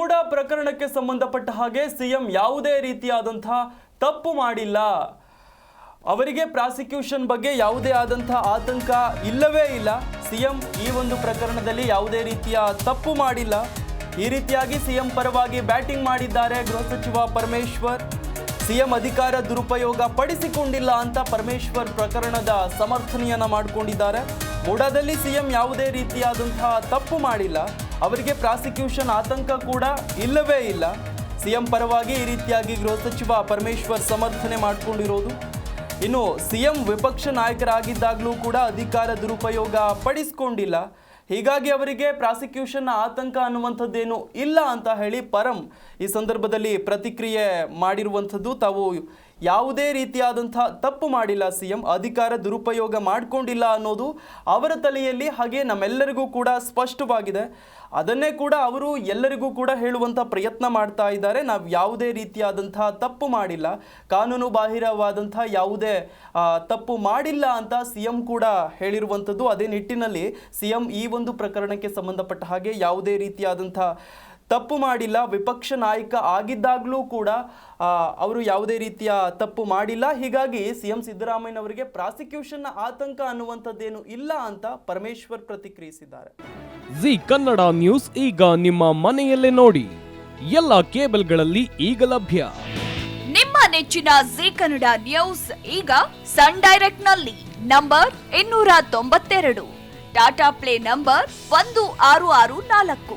ಮೂಡ ಪ್ರಕರಣಕ್ಕೆ ಸಂಬಂಧಪಟ್ಟ ಹಾಗೆ ಸಿಎಂ ಯಾವುದೇ ರೀತಿಯಾದಂತಹ ತಪ್ಪು ಮಾಡಿಲ್ಲ. ಅವರಿಗೆ ಪ್ರಾಸಿಕ್ಯೂಷನ್ ಬಗ್ಗೆ ಯಾವುದೇ ಆದಂಥ ಆತಂಕ ಇಲ್ಲವೇ ಇಲ್ಲ. ಸಿಎಂ ಈ ಒಂದು ಪ್ರಕರಣದಲ್ಲಿ ಯಾವುದೇ ರೀತಿಯ ತಪ್ಪು ಮಾಡಿಲ್ಲ. ಈ ರೀತಿಯಾಗಿ ಸಿಎಂ ಪರವಾಗಿ ಬ್ಯಾಟಿಂಗ್ ಮಾಡಿದ್ದಾರೆ ಗೃಹ ಸಚಿವ ಪರಮೇಶ್ವರ್. ಸಿಎಂ ಅಧಿಕಾರ ದುರುಪಯೋಗ ಪಡಿಸಿಕೊಂಡಿಲ್ಲ ಅಂತ ಪರಮೇಶ್ವರ್ ಪ್ರಕರಣದ ಸಮರ್ಥನೆಯನ್ನು ಮಾಡಿಕೊಂಡಿದ್ದಾರೆ. ಮೂಡಾದಲ್ಲಿ ಸಿಎಂ ಯಾವುದೇ ರೀತಿಯಾದಂತಹ ತಪ್ಪು ಮಾಡಿಲ್ಲ. ಅವರಿಗೆ ಪ್ರಾಸಿಕ್ಯೂಷನ್ ಆತಂಕ ಕೂಡ ಇಲ್ಲವೇ ಇಲ್ಲ. ಸಿಎಂ ಪರವಾಗಿ ಈ ರೀತಿಯಾಗಿ ಗೃಹ ಸಚಿವ ಪರಮೇಶ್ವರ್ ಸಮರ್ಥನೆ ಮಾಡಿಕೊಂಡಿರೋದು. ಇನ್ನು ಸಿಎಂ ವಿಪಕ್ಷ ನಾಯಕರಾಗಿದ್ದಾಗಲೂ ಕೂಡ ಅಧಿಕಾರ ದುರುಪಯೋಗ ಪಡಿಸ್ಕೊಂಡಿಲ್ಲ. ಹೀಗಾಗಿ ಅವರಿಗೆ ಪ್ರಾಸಿಕ್ಯೂಷನ್ ಆತಂಕ ಅನ್ನುವಂಥದ್ದೇನು ಇಲ್ಲ ಅಂತ ಹೇಳಿ ಪರಂ ಈ ಸಂದರ್ಭದಲ್ಲಿ ಪ್ರತಿಕ್ರಿಯೆ ಮಾಡಿರುವಂಥದ್ದು ತಾವು ಯಾವುದೇ ರೀತಿಯಾದಂಥ ತಪ್ಪು ಮಾಡಿಲ್ಲ ಸಿ ಎಂ ಅಧಿಕಾರ ದುರುಪಯೋಗ ಮಾಡಿಕೊಂಡಿಲ್ಲ ಅನ್ನೋದು ಅವರ ತಲೆಯಲ್ಲಿ, ಹಾಗೆ ನಮ್ಮೆಲ್ಲರಿಗೂ ಕೂಡ ಸ್ಪಷ್ಟವಾಗಿದೆ. ಅದನ್ನೇ ಕೂಡ ಅವರು ಎಲ್ಲರಿಗೂ ಕೂಡ ಹೇಳುವಂಥ ಪ್ರಯತ್ನ ಮಾಡ್ತಾ ಇದ್ದಾರೆ. ನಾವು ಯಾವುದೇ ರೀತಿಯಾದಂಥ ತಪ್ಪು ಮಾಡಿಲ್ಲ. ಕಾನೂನು ಬಾಹಿರವಾದಂಥ ಯಾವುದೇ ತಪ್ಪು ಮಾಡಿಲ್ಲ ಅಂತ ಸಿ ಎಂ ಕೂಡ ಹೇಳಿರುವಂಥದ್ದು ಅದೇ ನಿಟ್ಟಿನಲ್ಲಿ. ಸಿ ಎಂ ಈ ಒಂದು ಪ್ರಕರಣಕ್ಕೆ ಸಂಬಂಧಪಟ್ಟ ಹಾಗೆ ಯಾವುದೇ ರೀತಿಯಾದಂಥ ತಪ್ಪು ಮಾಡಿಲ್ಲ ವಿಪಕ್ಷ ನಾಯಕ ಆಗಿದ್ದಾಗಲೂ ಕೂಡ ಅವರು ಯಾವುದೇ ರೀತಿಯ ತಪ್ಪು ಮಾಡಿಲ್ಲ. ಹೀಗಾಗಿ ಸಿ ಎಂ ಸಿದ್ದರಾಮಯ್ಯನವರಿಗೆ ಪ್ರಾಸಿಕ್ಯೂಷನ್ನ ಆತಂಕ ಅನ್ನುವಂಥದ್ದೇನು ಇಲ್ಲ ಅಂತ ಪರಮೇಶ್ವರ್ ಪ್ರತಿಕ್ರಿಯಿಸಿದ್ದಾರೆ. ಜಿ ಕನ್ನಡ ನ್ಯೂಸ್ ಈಗ ನಿಮ್ಮ ಮನೆಯಲ್ಲೇ ನೋಡಿ. ಎಲ್ಲ ಕೇಬಲ್ಗಳಲ್ಲಿ ಈಗ ಲಭ್ಯ. ನಿಮ್ಮ ನೆಚ್ಚಿನ ಜಿ ಕನ್ನಡ ನ್ಯೂಸ್ ಈಗ ಸನ್ ಡೈರೆಕ್ಟ್ನಲ್ಲಿ ನಂಬರ್ ಇನ್ನೂರ ತೊಂಬತ್ತೆರಡು. ಟಾಟಾ ಪ್ಲೇ ನಂಬರ್ ಒಂದು ಆರು ಆರು ನಾಲ್ಕು.